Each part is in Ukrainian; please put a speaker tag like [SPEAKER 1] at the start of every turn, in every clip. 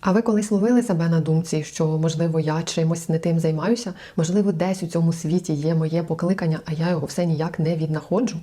[SPEAKER 1] А ви колись ловили себе на думці, що можливо я чимось не тим займаюся, можливо, десь у цьому світі є моє покликання, а я його все ніяк не віднаходжу.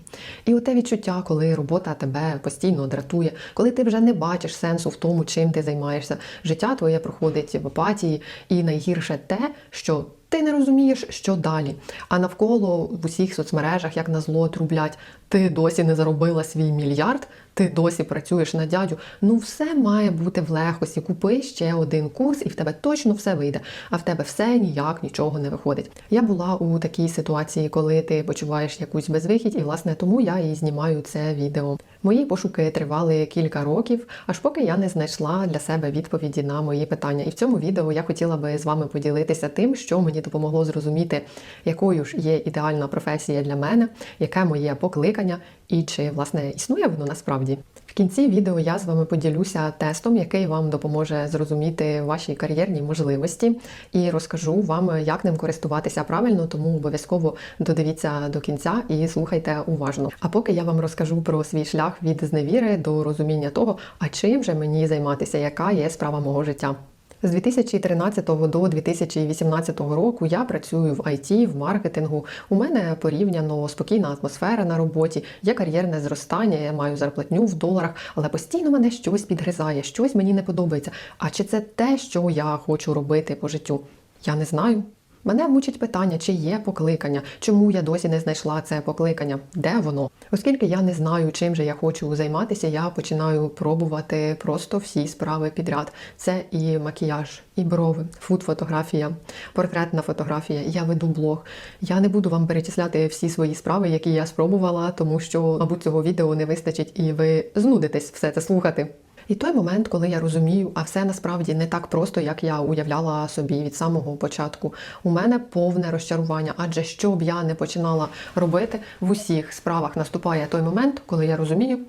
[SPEAKER 1] І оте відчуття, коли робота тебе постійно дратує, коли ти вже не бачиш сенсу в тому, чим ти займаєшся, життя твоє проходить в апатії, і найгірше те, що ти не розумієш, що далі. А навколо в усіх соцмережах, як на зло, трублять, ти досі не заробила свій мільярд, ти досі працюєш на дядю. Ну, все має бути в легкості. Купи ще один курс, і в тебе точно все вийде. А в тебе все ніяк нічого не виходить. Я була у такій ситуації, коли ти почуваєш якусь безвихідь, і власне тому я і знімаю це відео. Мої пошуки тривали кілька років, аж поки я не знайшла для себе відповіді на мої питання. І в цьому відео я хотіла би з вами поділитися тим, що мені допомогло зрозуміти, якою ж є ідеальна професія для мене, яке моє покликання і чи власне існує воно насправді. В кінці відео я з вами поділюся тестом, який вам допоможе зрозуміти ваші кар'єрні можливості, і розкажу вам, як ним користуватися правильно, тому обов'язково додивіться до кінця і слухайте уважно. А поки я вам розкажу про свій шлях від зневіри до розуміння того, а чим же мені займатися, яка є справа мого життя. З 2013 до 2018 року я працюю в IT, в маркетингу. У мене порівняно спокійна атмосфера на роботі, є кар'єрне зростання, я маю зарплатню в доларах, але постійно мене щось підгризає, щось мені не подобається. А чи це те, що я хочу робити по життю? Я не знаю. Мене мучить питання, чи є покликання, чому я досі не знайшла це покликання, де воно? Оскільки я не знаю, чим же я хочу займатися, я починаю пробувати просто всі справи підряд. Це і макіяж, і брови, фуд-фотографія, портретна фотографія. Я веду блог. Я не буду вам перечисляти всі свої справи, які я спробувала, тому що, мабуть, цього відео не вистачить, і ви знудитесь все це слухати. І той момент, коли я розумію, а все насправді не так просто, як я уявляла собі від самого початку. У мене повне розчарування, адже що б я не починала робити в усіх справах, наступає той момент, коли я розумію,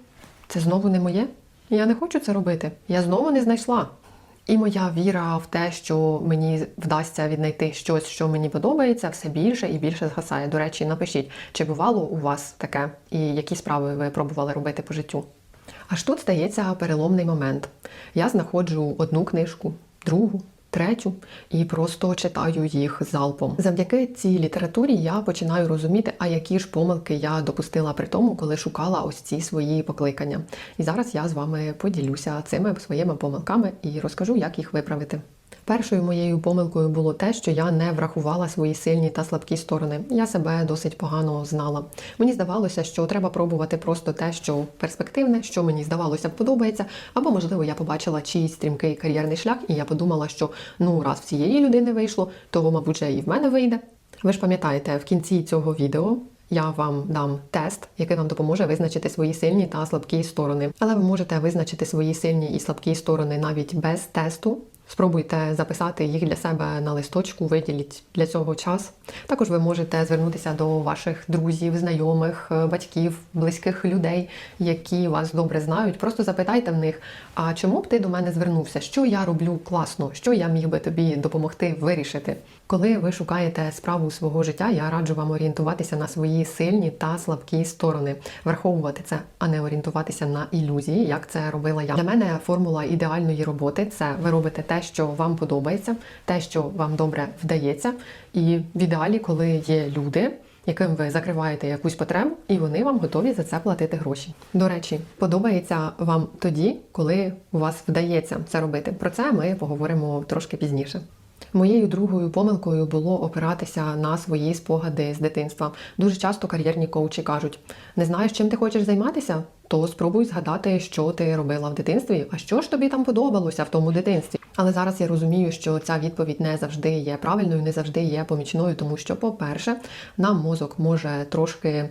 [SPEAKER 1] це знову не моє. Я не хочу це робити. Я знову не знайшла. І моя віра в те, що мені вдасться віднайти щось, що мені подобається, все більше і більше згасає. До речі, напишіть, чи бувало у вас таке, і які справи ви пробували робити по життю. Аж тут стається переломний момент. Я знаходжу одну книжку, другу, третю і просто читаю їх залпом. Завдяки цій літературі я починаю розуміти, а які ж помилки я допустила при тому, коли шукала ось ці свої покликання. І зараз я з вами поділюся цими своїми помилками і розкажу, як їх виправити. Першою моєю помилкою було те, що я не врахувала свої сильні та слабкі сторони. Я себе досить погано знала. Мені здавалося, що треба пробувати просто те, що перспективне, що мені здавалося подобається, або можливо я побачила чийсь стрімкий кар'єрний шлях, і я подумала, що ну раз в цієї людини вийшло, то мабуть вже і в мене вийде. Ви ж пам'ятаєте, в кінці цього відео. Я вам дам тест, який вам допоможе визначити свої сильні та слабкі сторони. Але ви можете визначити свої сильні і слабкі сторони навіть без тесту. Спробуйте записати їх для себе на листочку, виділіть для цього час. Також ви можете звернутися до ваших друзів, знайомих, батьків, близьких людей, які вас добре знають. Просто запитайте в них, а чому б ти до мене звернувся? Що я роблю класно? Що я міг би тобі допомогти вирішити? Коли ви шукаєте справу свого життя, я раджу вам орієнтуватися на свої сильні та слабкі сторони, враховувати це, а не орієнтуватися на ілюзії, як це робила я. Для мене формула ідеальної роботи це ви робите те, що вам подобається, те, що вам добре вдається, і в ідеалі, коли є люди. Яким ви закриваєте якусь потребу, і вони вам готові за це платити гроші. До речі, подобається вам тоді, коли у вас вдається це робити. Про це ми поговоримо трошки пізніше. Моєю другою помилкою було опиратися на свої спогади з дитинства. Дуже часто кар'єрні коучі кажуть: не знаєш, чим ти хочеш займатися? То спробуй згадати, що ти робила в дитинстві, а що ж тобі там подобалося в тому дитинстві. Але зараз я розумію, що ця відповідь не завжди є правильною, не завжди є помічною, тому що, по-перше, нам мозок може трошки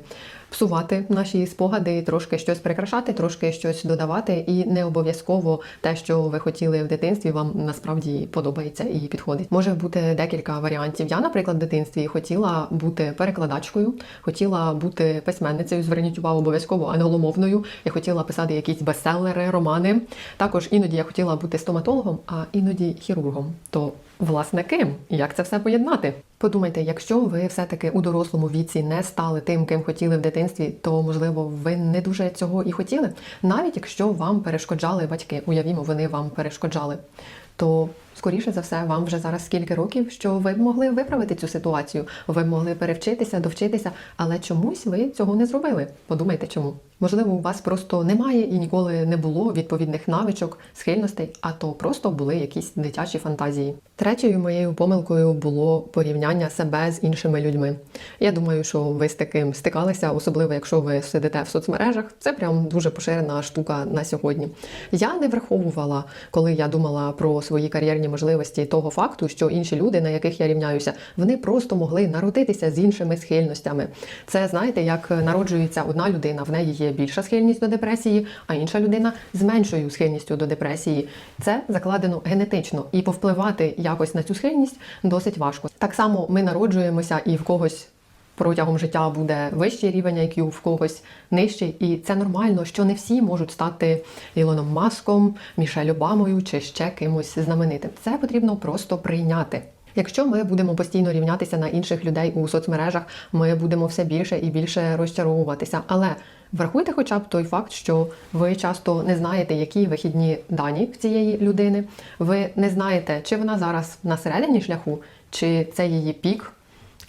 [SPEAKER 1] псувати наші спогади, трошки щось прикрашати, трошки щось додавати, і не обов'язково те, що ви хотіли в дитинстві, вам насправді подобається і підходить. Може бути декілька варіантів. Я, наприклад, в дитинстві хотіла бути перекладачкою, хотіла бути письменницею. Зверніть увагу обов'язково англомовною. Я хотіла писати якісь бестселери, романи. Також іноді я хотіла бути стоматологом, а іноді хірургом. То власне ким? Як це все поєднати? Подумайте, якщо ви все-таки у дорослому віці не стали тим, ким хотіли в дитинстві, то можливо ви не дуже цього і хотіли. Навіть якщо вам перешкоджали батьки, уявімо, вони вам перешкоджали, то скоріше за все, вам вже зараз скільки років, що ви б могли виправити цю ситуацію, ви б могли перевчитися, довчитися, але чомусь ви цього не зробили. Подумайте, чому. Можливо, у вас просто немає і ніколи не було відповідних навичок, схильностей, а то просто були якісь дитячі фантазії. Третьою моєю помилкою було порівняння себе з іншими людьми. Я думаю, що ви з таким стикалися, особливо якщо ви сидите в соцмережах. Це прям дуже поширена штука на сьогодні. Я не враховувала, коли я думала про свої кар'єрні можливості того факту, що інші люди, на яких я рівняюся, вони просто могли народитися з іншими схильностями. Це знаєте, як народжується одна людина, в неї є більша схильність до депресії, а інша людина з меншою схильністю до депресії. Це закладено генетично, і повпливати якось на цю схильність досить важко. Так само ми народжуємося і в когось. Протягом життя буде вищий рівень IQ, в когось нижчий, і це нормально, що не всі можуть стати Ілоном Маском, Мішель Обамою чи ще кимось знаменитим. Це потрібно просто прийняти. Якщо ми будемо постійно рівнятися на інших людей у соцмережах, ми будемо все більше і більше розчаровуватися. Але врахуйте, хоча б той факт, що ви часто не знаєте, які вихідні дані в цієї людини. Ви не знаєте, чи вона зараз на середині шляху, чи це її пік.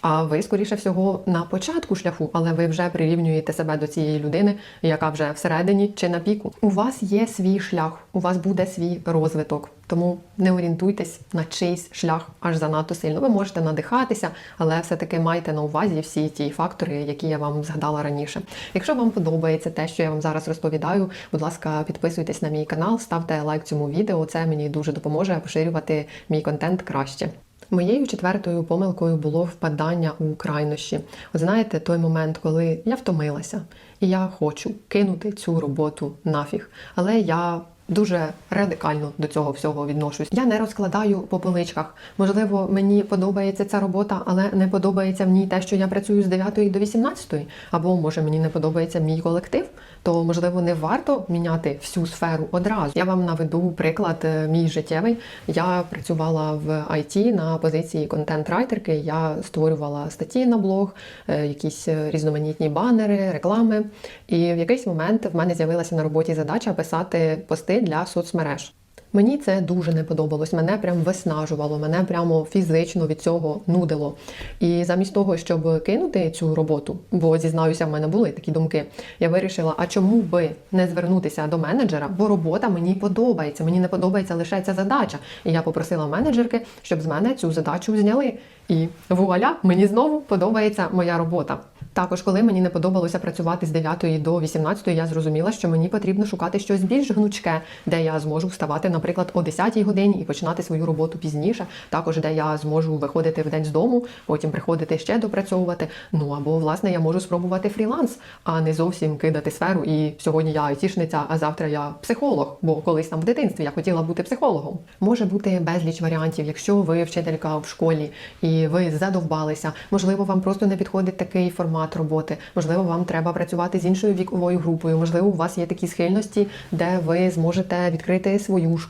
[SPEAKER 1] А ви, скоріше всього, на початку шляху, але ви вже прирівнюєте себе до цієї людини, яка вже всередині чи на піку. У вас є свій шлях, у вас буде свій розвиток. Тому не орієнтуйтесь на чийсь шлях аж занадто сильно. Ви можете надихатися, але все-таки майте на увазі всі ті фактори, які я вам згадала раніше. Якщо вам подобається те, що я вам зараз розповідаю, будь ласка, підписуйтесь на мій канал, ставте лайк цьому відео. Це мені дуже допоможе поширювати мій контент краще. Моєю четвертою помилкою було впадання у крайнощі. От знаєте, той момент, коли я втомилася, і я хочу кинути цю роботу нафіг, але я. Дуже радикально до цього всього відношусь. Я не розкладаю по поличках. Можливо, мені подобається ця робота, але не подобається в ній те, що я працюю з 9 до 18, або може мені не подобається мій колектив, то можливо не варто міняти всю сферу одразу. Я вам наведу приклад е, мій життєвий. Я працювала в IT на позиції контент-райтерки. Я створювала статті на блог, е, якісь е, різноманітні банери, реклами. І в якийсь момент в мене з'явилася на роботі задача писати пости для соцмереж. Мені це дуже не подобалось. Мене прям виснажувало, мене прямо фізично від цього нудило. І замість того, щоб кинути цю роботу, бо зізнаюся, в мене були такі думки. Я вирішила, а чому би не звернутися до менеджера, бо робота мені подобається. Мені не подобається лише ця задача. І я попросила менеджерки, щоб з мене цю задачу зняли. І вуаля, мені знову подобається моя робота. Також, коли мені не подобалося працювати з 9 до 18, я зрозуміла, що мені потрібно шукати щось більш гнучке, де я зможу вставати, наприклад, о 10 годині і починати свою роботу пізніше. Також де я зможу виходити в день з дому, потім приходити ще допрацьовувати. Ну або власне я можу спробувати фріланс, а не зовсім кидати сферу. І сьогодні я айтішниця, а завтра я психолог. Бо колись там в дитинстві я хотіла бути психологом. Може бути безліч варіантів, якщо ви вчителька в школі і ви задовбалися, можливо, вам просто не підходить такий формат роботи. Можливо, вам треба працювати з іншою віковою групою. Можливо, у вас є такі схильності, де ви зможете відкрити свою школу.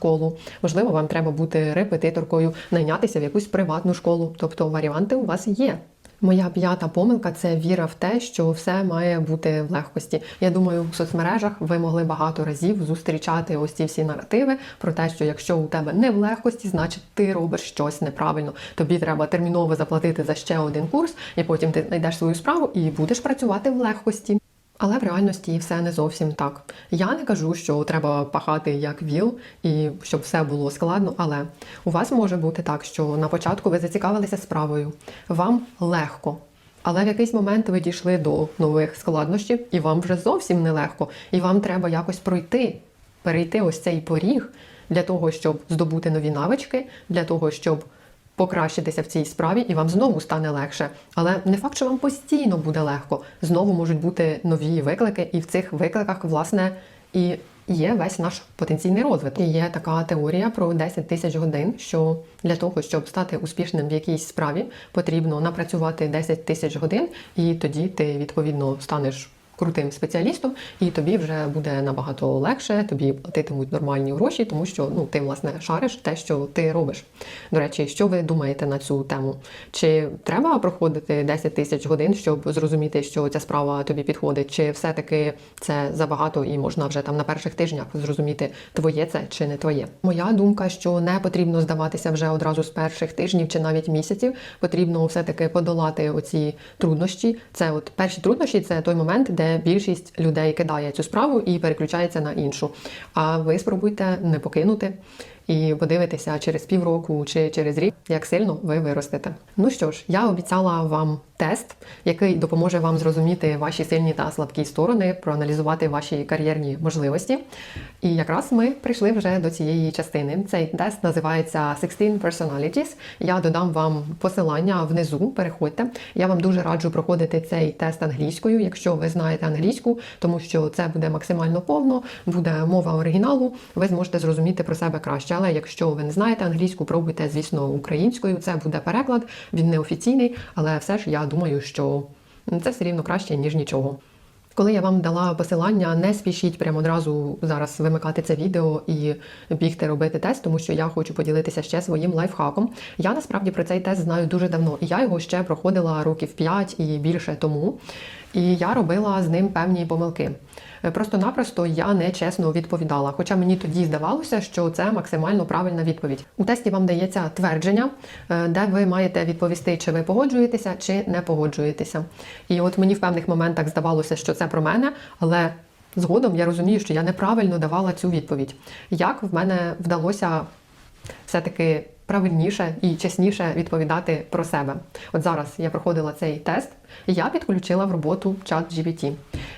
[SPEAKER 1] Можливо, вам треба бути репетиторкою, найнятися в якусь приватну школу. Тобто варіанти у вас є. Моя п'ята помилка це віра в те, що все має бути в легкості. Я думаю, в соцмережах ви могли багато разів зустрічати ось ці всі наративи про те, що якщо у тебе не в легкості, значить ти робиш щось неправильно. Тобі треба терміново заплатити за ще один курс, і потім ти знайдеш свою справу і будеш працювати в легкості. Але в реальності все не зовсім так. Я не кажу, що треба пахати як віл і щоб все було складно, але у вас може бути так, що на початку ви зацікавилися справою, вам легко. Але в якийсь момент ви дійшли до нових складнощів, і вам вже зовсім нелегко, і вам треба якось пройти, перейти ось цей поріг для того, щоб здобути нові навички, для того, щоб покращитися в цій справі, і вам знову стане легше. Але не факт, що вам постійно буде легко. Знову можуть бути нові виклики, і в цих викликах, власне, і є весь наш потенційний розвиток. І є така теорія про 10 тисяч годин, що для того, щоб стати успішним в якійсь справі, потрібно напрацювати 10 тисяч годин, і тоді ти відповідно станеш крутим спеціалістом, і тобі вже буде набагато легше, тобі платитимуть нормальні гроші, тому що ну ти власне шариш те, що ти робиш. До речі, що ви думаєте на цю тему? Чи треба проходити 10 тисяч годин, щоб зрозуміти, що ця справа тобі підходить? Чи все-таки це забагато і можна вже там на перших тижнях зрозуміти, твоє це чи не твоє? Моя думка, що не потрібно здаватися вже одразу з перших тижнів чи навіть місяців. Потрібно все-таки подолати оці труднощі. Це от перші труднощі, це той момент, де більшість людей кидає цю справу і переключається на іншу. А ви спробуйте не покинути і подивитися через півроку чи через рік, як сильно ви виростете. Ну що ж, я обіцяла вам тест, який допоможе вам зрозуміти ваші сильні та слабкі сторони, проаналізувати ваші кар'єрні можливості. І якраз ми прийшли вже до цієї частини. Цей тест називається 16 Personalities. Я додам вам посилання внизу. Переходьте. Я вам дуже раджу проходити цей тест англійською, якщо ви знаєте англійську, тому що це буде максимально повно, буде мова оригіналу. Ви зможете зрозуміти про себе краще. Але якщо ви не знаєте англійську, пробуйте, звісно, українською. Це буде переклад. Він не офіційний, але все ж я думаю, що це все рівно краще ніж нічого. Коли я вам дала посилання, не спішіть прямо одразу зараз вимикати це відео і бігти робити тест, тому що я хочу поділитися ще своїм лайфхаком. Я насправді про цей тест знаю дуже давно, і я його ще проходила років 5 і більше тому. І я робила з ним певні помилки. Просто-напросто я нечесно відповідала, хоча мені тоді здавалося, що це максимально правильна відповідь. У тесті вам дається твердження, е, де ви маєте відповісти, чи ви погоджуєтеся, чи не погоджуєтеся. І от мені в певних моментах здавалося, що це про мене, але згодом я розумію, що я неправильно давала цю відповідь. Як в мене вдалося все-таки правильніше і чесніше відповідати про себе? От зараз я проходила цей тест. Я підключила в роботу чат GPT.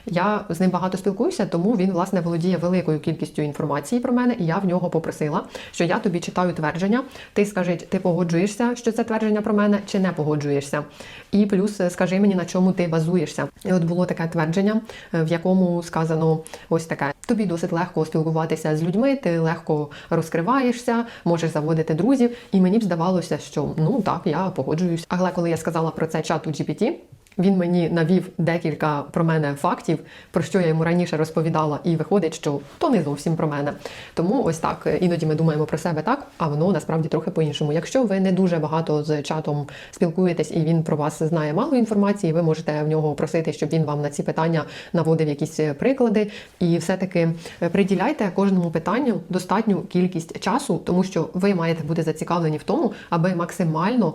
[SPEAKER 1] Я з ним багато спілкуюся, тому він власне володіє великою кількістю інформації про мене, і я в нього попросила, що я тобі читаю твердження. Ти скажи, ти погоджуєшся, що це твердження про мене, чи не погоджуєшся. І плюс скажи мені, на чому ти базуєшся. І от було таке твердження, в якому сказано ось таке: тобі досить легко спілкуватися з людьми, ти легко розкриваєшся, можеш заводити друзів. І мені б здавалося, що ну так, я погоджуюсь. Але коли я сказала про це чату GPT, він мені навів декілька про мене фактів, про що я йому раніше розповідала, і виходить, що то не зовсім про мене. Тому ось так іноді ми думаємо про себе так, а воно насправді трохи по-іншому. Якщо ви не дуже багато з чатом спілкуєтесь і він про вас знає мало інформації, ви можете в нього просити, щоб він вам на ці питання наводив якісь приклади. І все-таки приділяйте кожному питанню достатню кількість часу, тому що ви маєте бути зацікавлені в тому, аби максимально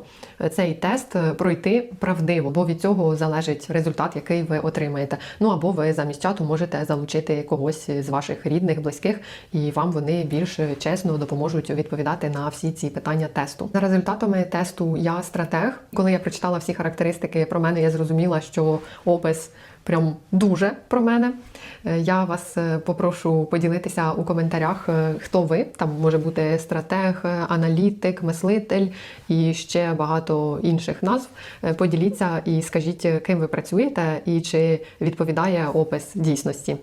[SPEAKER 1] цей тест пройти правдиво, бо від цього залежить результат, який ви отримаєте. Ну або ви замість чату можете залучити когось з ваших рідних, близьких, і вам вони більш чесно допоможуть відповідати на всі ці питання тесту. За результатами тесту я стратег. Коли я прочитала всі характеристики про мене, я зрозуміла, що опис. Прям дуже про мене. Я вас попрошу поділитися у коментарях, хто ви. Там може бути стратег, аналітик, мислитель і ще багато інших назв. Поділіться і скажіть, ким ви працюєте і чи відповідає опис дійсності.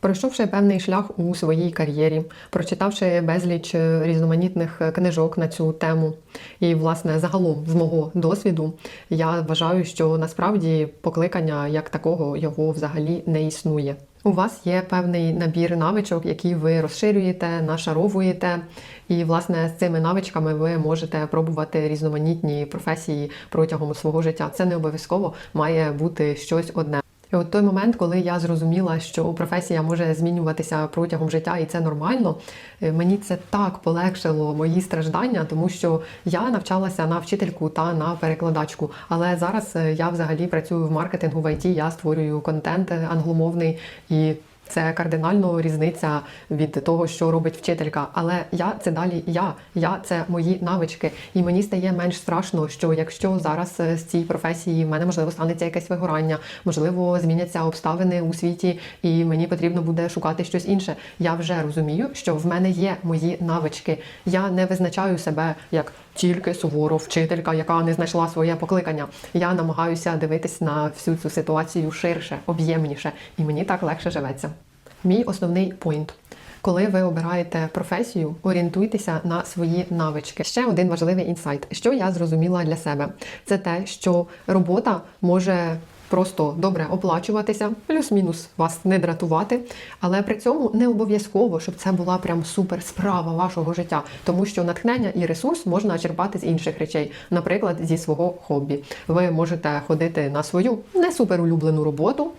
[SPEAKER 1] Пройшовши певний шлях у своїй кар'єрі, прочитавши безліч різноманітних книжок на цю тему, і, власне, загалом з мого досвіду, я вважаю, що насправді покликання як такого його взагалі не існує. У вас є певний набір навичок, які ви розширюєте, нашаровуєте, і власне з цими навичками ви можете пробувати різноманітні професії протягом свого життя. Це не обов'язково має бути щось одне. І от той момент, коли я зрозуміла, що професія може змінюватися протягом життя, і це нормально, мені це так полегшило мої страждання, тому що я навчалася на вчительку та на перекладачку. Але зараз я взагалі працюю в маркетингу в ІТ, я створюю контент англомовний і. Це кардинально різниця від того, що робить вчителька. Але я це далі я. Я це мої навички. І мені стає менш страшно, що якщо зараз з цієї професії в мене можливо станеться якесь вигорання, можливо, зміняться обставини у світі, і мені потрібно буде шукати щось інше. Я вже розумію, що в мене є мої навички. Я не визначаю себе як тільки суворо вчителька, яка не знайшла своє покликання. Я намагаюся дивитись на всю цю ситуацію ширше, об'ємніше, і мені так легше живеться. Мій основний пойнт. Коли ви обираєте професію, орієнтуйтеся на свої навички. Ще один важливий інсайт, що я зрозуміла для себе, це те, що робота може просто добре оплачуватися, плюс-мінус вас не дратувати, але при цьому не обов'язково, щоб це була прям супер справа вашого життя, тому що натхнення і ресурс можна черпати з інших речей, наприклад, зі свого хобі. Ви можете ходити на свою не супер улюблену роботу,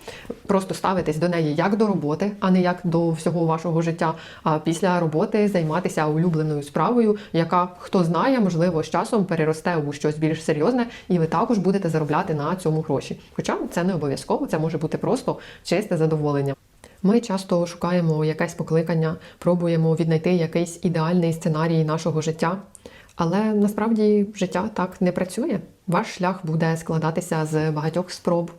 [SPEAKER 1] просто ставитись до неї як до роботи, а не як до всього вашого життя. А після роботи займатися улюбленою справою, яка хто знає, можливо, з часом переросте у щось більш серйозне, і ви також будете заробляти на цьому гроші. Хоча це не обов'язково, це може бути просто чисте задоволення. Ми часто шукаємо якесь покликання, пробуємо віднайти якийсь ідеальний сценарій нашого життя. Але насправді життя так не працює. Ваш шлях буде складатися з багатьох спроб,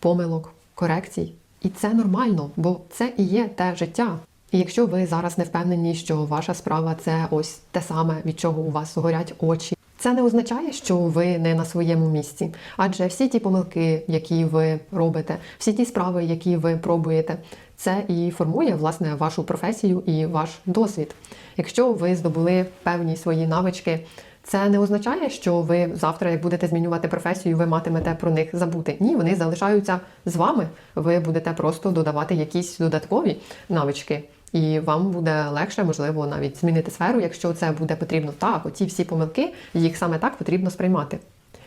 [SPEAKER 1] помилок, корекцій. І це нормально, бо це і є те життя. І якщо ви зараз не впевнені, що ваша справа це ось те саме, від чого у вас горять очі, це не означає, що ви не на своєму місці. Адже всі ті помилки, які ви робите, всі ті справи, які ви пробуєте, це і формує власне вашу професію і ваш досвід. Якщо ви здобули певні свої навички, це не означає, що ви завтра, як будете змінювати професію, ви матимете про них забути. Ні, вони залишаються з вами. Ви будете просто додавати якісь додаткові навички. І вам буде легше, можливо, навіть змінити сферу, якщо це буде потрібно. Так, оці всі помилки, їх саме так потрібно сприймати.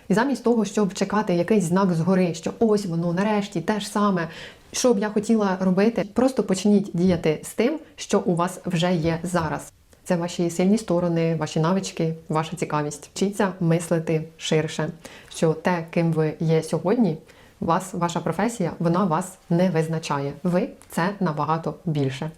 [SPEAKER 1] І замість того, щоб чекати якийсь знак згори, що ось воно нарешті те ж саме, що б я хотіла робити, просто почніть діяти з тим, що у вас вже є зараз. Це ваші сильні сторони, ваші навички, ваша цікавість. Вчіться мислити ширше, що те, ким ви є сьогодні, вас, ваша професія, вона вас не визначає. Ви це набагато більше.